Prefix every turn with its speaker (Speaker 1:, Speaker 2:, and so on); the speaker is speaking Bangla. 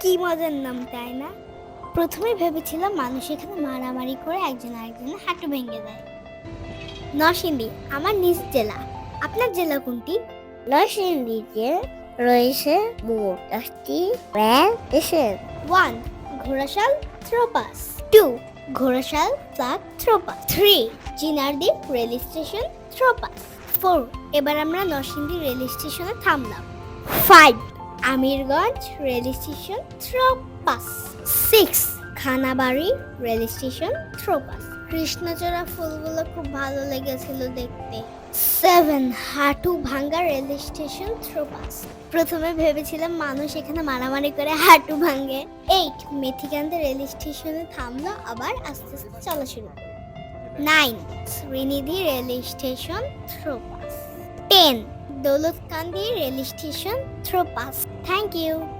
Speaker 1: কি মজার নাম তাই না? প্রথমে ভেবেছিলাম মানুষ এখানে মারামারি করে একজন আরেকজনের হাঁটু ভেঙে দেয়। নরসিংদী আমার নিজ জেলা। আপনার জেলা কোনটি?
Speaker 2: নরসিংদীতে রয়েছে মোট দশটি station.
Speaker 1: One Ghorashal through pass. Two Ghorashal flag through pass. Three Chinardwip rail station through pass. Four এবার আমরা নরসিংদী রেল স্টেশনে থামলাম। Five Amirganj rail station through pass. Six, Khanabari rail station through pass. কৃষ্ণচূড়া ফুলগুলো খুব ভালো লেগেছিল দেখতে। সেভেন হাঁটু ভাঙ্গা রেল স্টেশন থ্রোপাস। প্রথমে ভেবেছিলাম মানুষ এখানে মারামারি করে হাঁটু ভাঙে। এইট, মেথিকান্তে রেল স্টেশনে থামলো, আবার আস্তে আস্তে চলা শুরু nine, Srinidhi rail station through pass. Ten Daulatkandi rail station through pass. Thank you.